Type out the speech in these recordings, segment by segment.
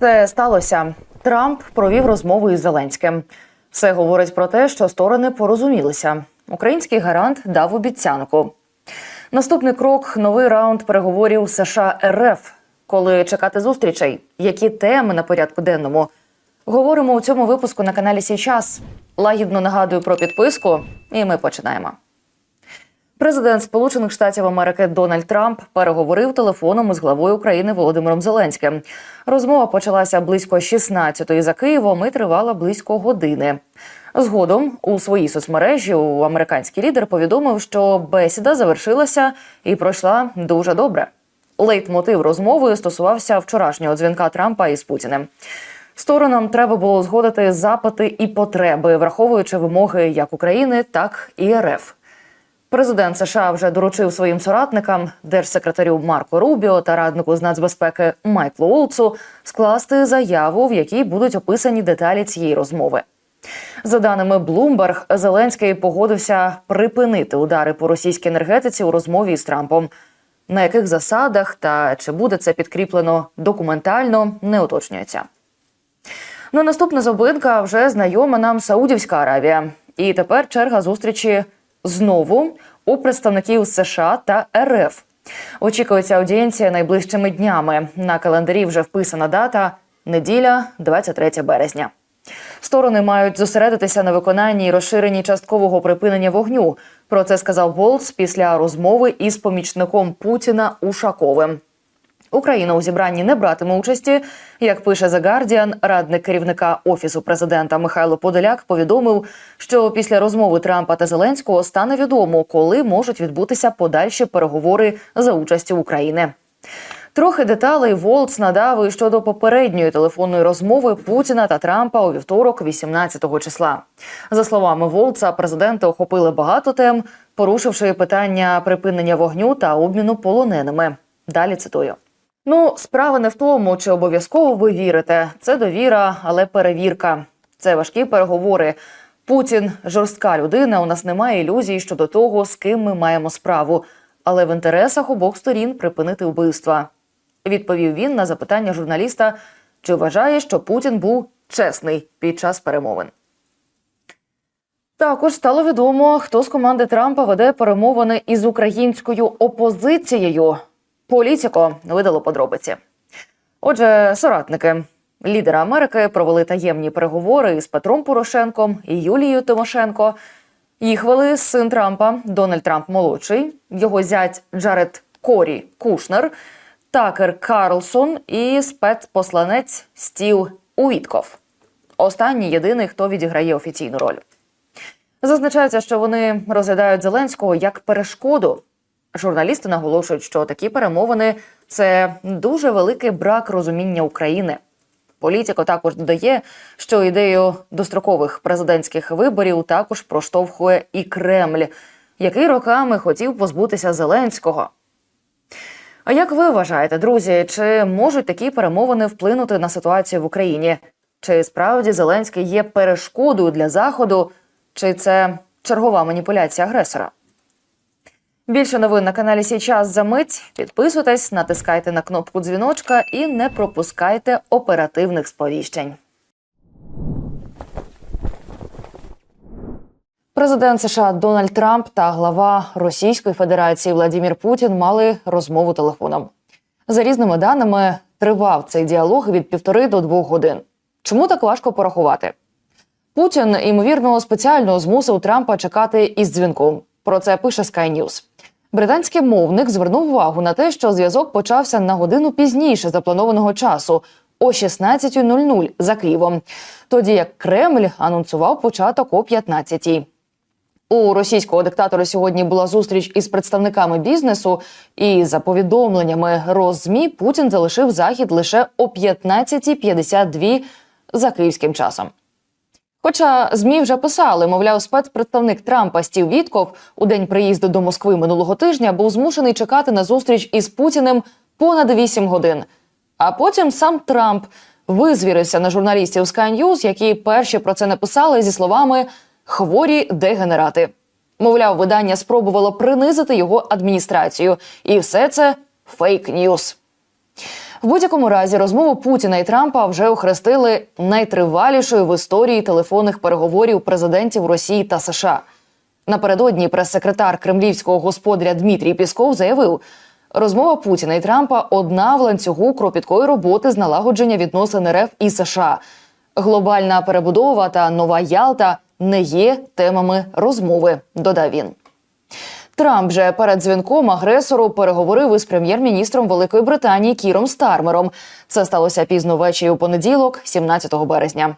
Це сталося. Трамп провів розмову із Зеленським. Все говорить про те, що сторони порозумілися. Український гарант дав обіцянку. Наступний крок новий раунд переговорів США РФ. Коли чекати зустрічей, які теми на порядку денному. Говоримо у цьому випуску на каналі Січас. Лагідно нагадую про підписку, і ми починаємо. Президент Сполучених Штатів Америки Дональд Трамп переговорив телефоном із главою України Володимиром Зеленським. Розмова почалася близько 16-ї за Києвом і тривала близько години. Згодом у своїй соцмережі у американський лідер повідомив, що бесіда завершилася і пройшла дуже добре. Лейтмотив розмови стосувався вчорашнього дзвінка Трампа із Путіним. Сторонам треба було узгодити запити і потреби, враховуючи вимоги як України, так і РФ. Президент США вже доручив своїм соратникам, держсекретарю Марко Рубіо та раднику з нацбезпеки Майклу Олцу скласти заяву, в якій будуть описані деталі цієї розмови. За даними Bloomberg, Зеленський погодився припинити удари по російській енергетиці у розмові із Трампом. На яких засадах та чи буде це підкріплено документально, не уточнюється. Ну, наступна зупинка вже знайома нам Саудівська Аравія. І тепер черга зустрічі знову у представників США та РФ. Очікується аудієнція найближчими днями. На календарі вже вписана дата неділя, 23 березня. Сторони мають зосередитися на виконанні і розширенні часткового припинення вогню. Про це сказав Болтс після розмови із помічником Путіна Ушаковим. Україна у зібранні не братиме участі. Як пише The Guardian, радник керівника офісу президента Михайло Подоляк повідомив, що після розмови Трампа та Зеленського стане відомо, коли можуть відбутися подальші переговори за участю України. Трохи деталей Волц надав і щодо попередньої телефонної розмови Путіна та Трампа у вівторок, 18 числа. За словами Волца, президенти охопили багато тем, порушивши питання припинення вогню та обміну полоненими. Далі цитую. Ну, справа не в тому, чи обов'язково ви вірите. Це довіра, але перевірка. Це важкі переговори. Путін жорстка людина. У нас немає ілюзій щодо того, з ким ми маємо справу. Але в інтересах обох сторін припинити вбивства. Відповів він на запитання журналіста, чи вважає, що Путін був чесний під час перемовин. Також стало відомо, хто з команди Трампа веде перемовини із українською опозицією. Політіко видало подробиці. Отже, соратники лідера Америки провели таємні переговори із Петром Порошенком і Юлією Тимошенко. Їх вели син Трампа Дональд Трамп молодший, його зять Джаред Корі Кушнер, Такер Карлсон і спецпосланець Стів Уітков. Останній єдиний, хто відіграє офіційну роль. Зазначається, що вони розглядають Зеленського як перешкоду Журналісти наголошують, що такі перемовини це дуже великий брак розуміння України. Політико також додає, що ідею дострокових президентських виборів також проштовхує і Кремль, який роками хотів позбутися Зеленського. А як ви вважаєте, друзі, чи можуть такі перемовини вплинути на ситуацію в Україні? Чи справді Зеленський є перешкодою для Заходу, чи це чергова маніпуляція агресора? Більше новин на каналі Січас за мить. Підписуйтесь, натискайте на кнопку дзвіночка і не пропускайте оперативних сповіщень. Президент США Дональд Трамп та глава Російської Федерації Владимир Путін мали розмову телефоном. За різними даними, тривав цей діалог від півтори до двох годин. Чому так важко порахувати? Путін ймовірно спеціально змусив Трампа чекати із дзвінком. Про це пише Sky News. Британський мовник звернув увагу на те, що зв'язок почався на годину пізніше запланованого часу о 16.00 за Києвом, тоді як Кремль анонсував початок о 15.00. У російського диктатора сьогодні була зустріч із представниками бізнесу, і за повідомленнями Роззмі Путін залишив захід лише о 15.52 за київським часом. Хоча змі вже писали, мовляв, спецпредставник Трампа Стів Вітков у день приїзду до Москви минулого тижня був змушений чекати на зустріч із Путіним понад 8 годин. А потім сам Трамп визвірився на журналістів Sky News, які перші про це написали зі словами хворі дегенерати. Мовляв, видання спробувало принизити його адміністрацію, і все це фейк ньюс. В будь-якому разі розмову Путіна і Трампа вже охрестили найтривалішою в історії телефонних переговорів президентів Росії та США. Напередодні прес-секретар кремлівського господаря Дмитрій Пісков заявив, розмова Путіна і Трампа одна в ланцюгу кропіткої роботи з налагодження відносин РФ і США. Глобальна перебудова та нова Ялта не є темами розмови. Додав він. Трамп же перед дзвінком агресору переговорив із прем'єр-міністром Великої Британії Кіром Стармером. Це сталося пізно ввечері у понеділок, 17 березня.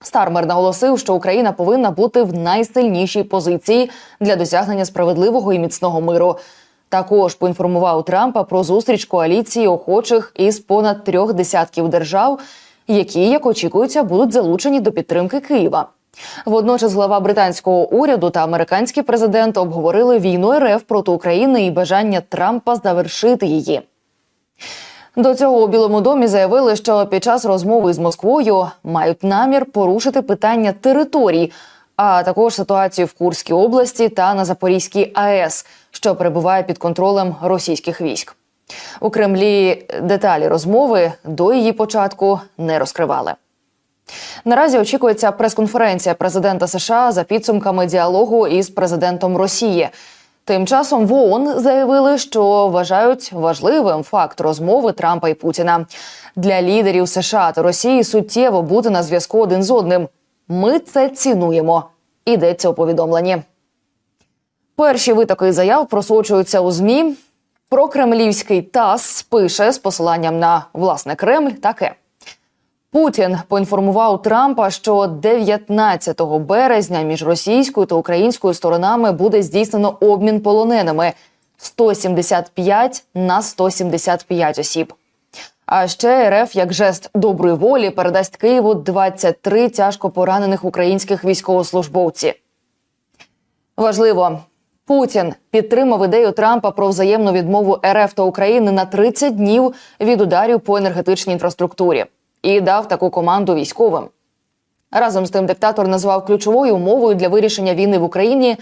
Стармер наголосив, що Україна повинна бути в найсильнішій позиції для досягнення справедливого і міцного миру. Також поінформував Трампа про зустріч коаліції охочих із понад трьох десятків держав, які, як очікується, будуть залучені до підтримки Києва. Водночас глава британського уряду та американський президент обговорили війну РФ проти України і бажання Трампа завершити її. До цього у Білому домі заявили, що під час розмови з Москвою мають намір порушити питання територій, а також ситуацію в Курській області та на Запорізькій АЕС, що перебуває під контролем російських військ. У Кремлі деталі розмови до її початку не розкривали. Наразі очікується прес-конференція президента США за підсумками діалогу із президентом Росії. Тим часом в ООН заявили, що вважають важливим факт розмови Трампа і Путіна для лідерів США та Росії суттєво бути на зв'язку один з одним. Ми це цінуємо. Йдеться у повідомленні. Перші витоки заяв просочуються у змі. Про кремлівський ТАСС пише з посиланням на власне Кремль таке. Путін поінформував Трампа, що 19 березня між російською та українською сторонами буде здійснено обмін полоненими 175 на 175 осіб. А ще РФ, як жест доброї волі, передасть Києву 23 тяжко поранених українських військовослужбовців. Важливо. Путін підтримав ідею Трампа про взаємну відмову РФ та України на 30 днів від ударів по енергетичній інфраструктурі і дав таку команду військовим. Разом з тим, диктатор назвав ключовою умовою для вирішення війни в Україні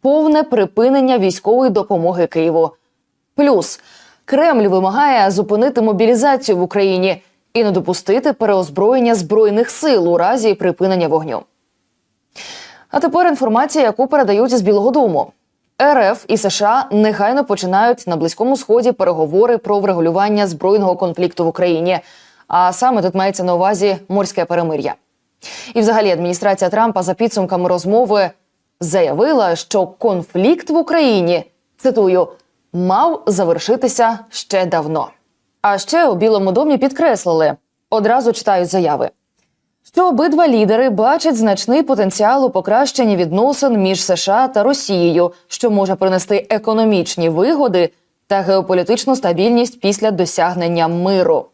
повне припинення військової допомоги Києву. Плюс Кремль вимагає зупинити мобілізацію в Україні і не допустити переозброєння збройних сил у разі припинення вогню. А тепер інформація, яку передають з Білого Дому. РФ і США негайно починають на близькому сході переговори про врегулювання збройного конфлікту в Україні. А саме тут мається на увазі морське перемир'я. І, взагалі, адміністрація Трампа за підсумками розмови заявила, що конфлікт в Україні цитую мав завершитися ще давно. А ще у Білому домі підкреслили одразу читають заяви. Що обидва лідери бачать значний потенціал у покращенні відносин між США та Росією, що може принести економічні вигоди та геополітичну стабільність після досягнення миру.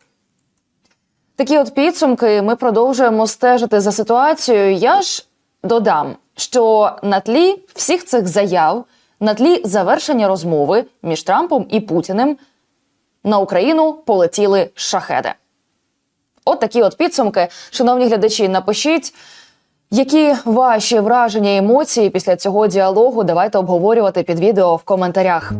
Такі от підсумки ми продовжуємо стежити за ситуацією. Я ж додам, що на тлі всіх цих заяв, на тлі завершення розмови між Трампом і Путіним на Україну полетіли шахеди. От такі от підсумки. Шановні глядачі, напишіть, які ваші враження і емоції після цього діалогу. Давайте обговорювати під відео в коментарях.